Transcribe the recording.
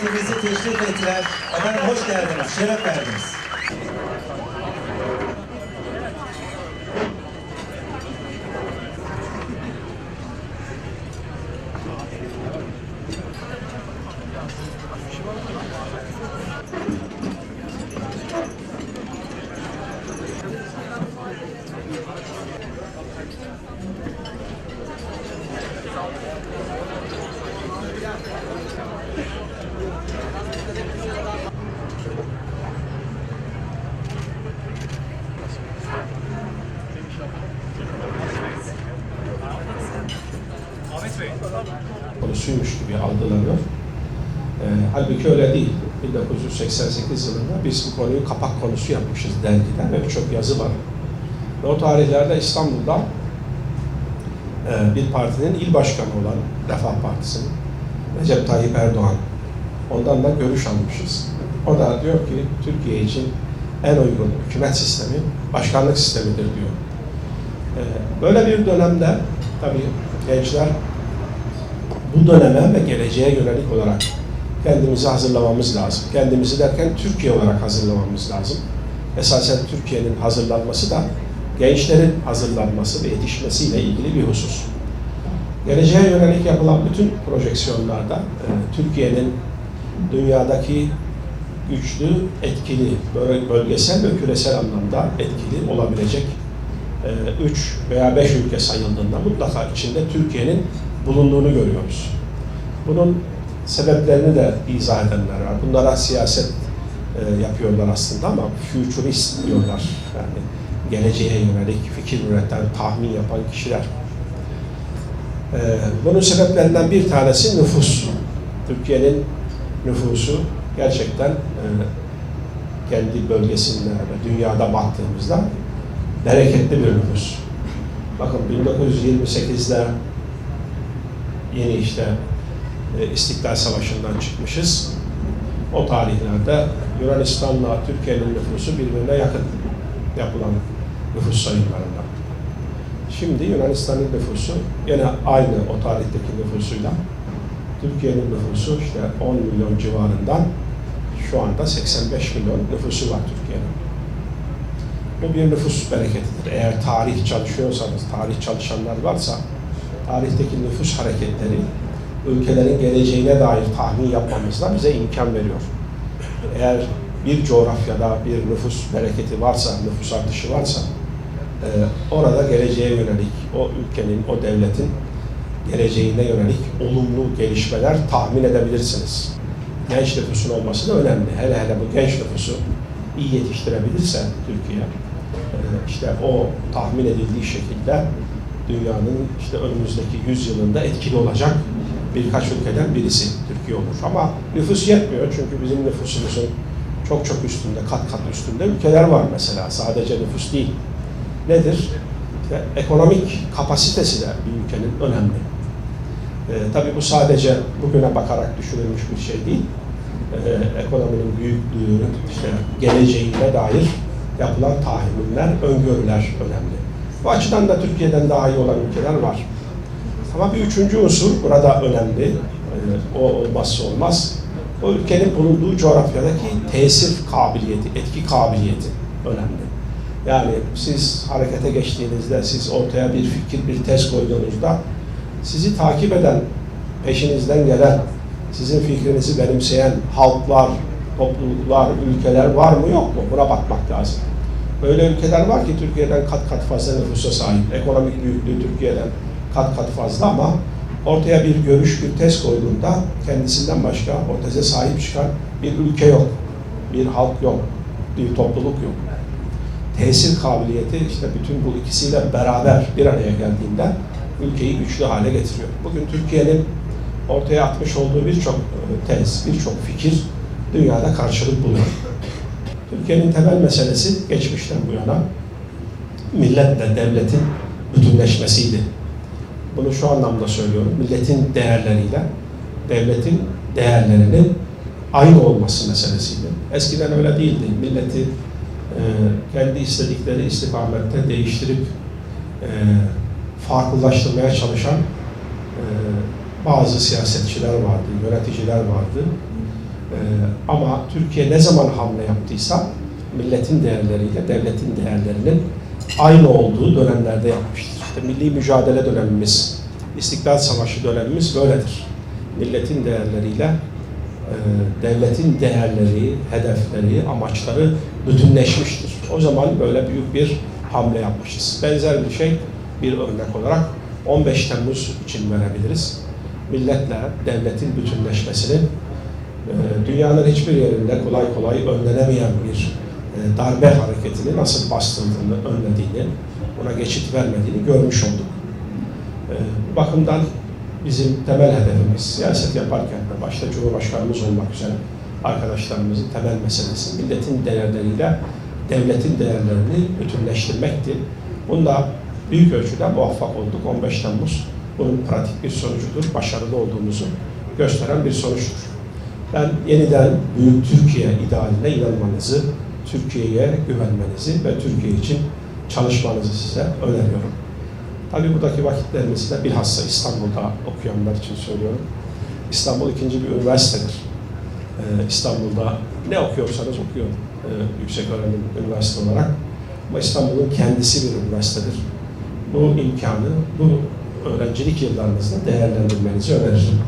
heyetimizi teşrif ettiler. Efendim hoş geldiniz, şeref verdiniz. Konusuymuş gibi algılanıyor. Ee, halbuki öyle değil. 1988 yılında biz bu konuyu kapak konusu yapmışız dergide ve birçok yazı var. Ve o tarihlerde İstanbul'da e, bir partinin il başkanı olan Refah Partisi'nin Recep Tayyip Erdoğan ondan da görüş almışız. O da diyor ki Türkiye için en uygun hükümet sistemi başkanlık sistemidir diyor. Ee, Böyle bir dönemde tabii gençler bu döneme ve geleceğe yönelik olarak kendimizi hazırlamamız lazım. Kendimizi derken Türkiye olarak hazırlamamız lazım. Esasen Türkiye'nin hazırlanması da gençlerin hazırlanması ve yetişmesiyle ilgili bir husus. Geleceğe yönelik yapılan bütün projeksiyonlarda e, Türkiye'nin dünyadaki güçlü, etkili, bölgesel ve küresel anlamda etkili olabilecek 3 veya 5 ülke sayıldığında mutlaka içinde Türkiye'nin bulunduğunu görüyoruz. Bunun sebeplerini de izah edenler var. Bunlara siyaset e, yapıyorlar aslında ama futurist diyorlar. Yani geleceğe yönelik fikir üreten, tahmin yapan kişiler. E, bunun sebeplerinden bir tanesi nüfus. Türkiye'nin nüfusu gerçekten e, kendi bölgesinde ve dünyada baktığımızda bereketli bir nüfus. Bakın 1928'de yeni işte e, İstiklal Savaşı'ndan çıkmışız. O tarihlerde Yunanistan'la Türkiye'nin nüfusu birbirine yakın yapılan nüfus sayımlarında. Şimdi Yunanistan'ın nüfusu yine aynı o tarihteki nüfusuyla Türkiye'nin nüfusu işte 10 milyon civarından şu anda 85 milyon nüfusu var Türkiye'nin. Bu bir nüfus bereketidir. Eğer tarih çalışıyorsanız, tarih çalışanlar varsa tarihteki nüfus hareketleri ülkelerin geleceğine dair tahmin yapmamızda bize imkan veriyor. Eğer bir coğrafyada bir nüfus bereketi varsa, nüfus artışı varsa e, orada geleceğe yönelik, o ülkenin, o devletin geleceğine yönelik olumlu gelişmeler tahmin edebilirsiniz. Genç nüfusun olması da önemli. Hele hele bu genç nüfusu iyi yetiştirebilirse Türkiye, e, işte o tahmin edildiği şekilde dünyanın işte önümüzdeki 100 yılında etkili olacak birkaç ülkeden birisi Türkiye olur. Ama nüfus yetmiyor çünkü bizim nüfusumuzun çok çok üstünde, kat kat üstünde ülkeler var mesela. Sadece nüfus değil. Nedir? İşte ekonomik kapasitesi de bir ülkenin önemli. Ee, tabii bu sadece bugüne bakarak düşünülmüş bir şey değil. Ee, ekonominin büyüklüğü, işte geleceğine dair yapılan tahminler, öngörüler önemli. Bu açıdan da Türkiye'den daha iyi olan ülkeler var. Ama bir üçüncü unsur burada önemli. Ee, O olmazsa olmaz. O ülkenin bulunduğu coğrafyadaki tesir kabiliyeti, etki kabiliyeti önemli. Yani siz harekete geçtiğinizde, siz ortaya bir fikir, bir tez koyduğunuzda sizi takip eden, peşinizden gelen, sizin fikrinizi benimseyen halklar, topluluklar, ülkeler var mı yok mu? Buna bakmak lazım. Öyle ülkeler var ki Türkiye'den kat kat fazla nüfusa sahip. Ekonomik büyüklüğü Türkiye'den kat kat fazla ama ortaya bir görüş, bir tez koyduğunda kendisinden başka o teze sahip çıkan bir ülke yok. Bir halk yok. Bir topluluk yok. Tesir kabiliyeti işte bütün bu ikisiyle beraber bir araya geldiğinde ülkeyi güçlü hale getiriyor. Bugün Türkiye'nin ortaya atmış olduğu birçok e, tez, birçok fikir dünyada karşılık buluyor. Türkiye'nin temel meselesi geçmişten bu yana milletle devletin bütünleşmesiydi. Bunu şu anlamda söylüyorum. Milletin değerleriyle devletin değerlerinin aynı olması meselesiydi. Eskiden öyle değildi. Milleti e, kendi istedikleri istikamette değiştirip e, farklılaştırmaya çalışan e, bazı siyasetçiler vardı, yöneticiler vardı. Ee, ama Türkiye ne zaman hamle yaptıysa milletin değerleriyle devletin değerlerinin aynı olduğu dönemlerde yapmıştır. İşte milli mücadele dönemimiz, İstiklal Savaşı dönemimiz böyledir. Milletin değerleriyle e, devletin değerleri, hedefleri, amaçları bütünleşmiştir. O zaman böyle büyük bir hamle yapmışız. Benzer bir şey bir örnek olarak 15 Temmuz için verebiliriz. Milletle devletin bütünleşmesinin dünyanın hiçbir yerinde kolay kolay önlenemeyen bir e, darbe hareketini nasıl bastırdığını, önlediğini, buna geçit vermediğini görmüş olduk. E, Bu bakımdan bizim temel hedefimiz siyaset yaparken de başta Cumhurbaşkanımız olmak üzere arkadaşlarımızın temel meselesi milletin değerleriyle devletin değerlerini bütünleştirmekti. Bunda büyük ölçüde muvaffak olduk. 15 Temmuz bunun pratik bir sonucudur. Başarılı olduğumuzu gösteren bir sonuçtur. Ben yeniden büyük Türkiye idealine inanmanızı, Türkiye'ye güvenmenizi ve Türkiye için çalışmanızı size öneriyorum. Tabii buradaki vakitlerimizi de bilhassa İstanbul'da okuyanlar için söylüyorum. İstanbul ikinci bir üniversitedir. Ee, İstanbul'da ne okuyorsanız okuyun ee, yüksek öğrenim üniversite olarak. Ama İstanbul'un kendisi bir üniversitedir. Bu imkanı, bu öğrencilik yıllarınızda değerlendirmenizi öneririm.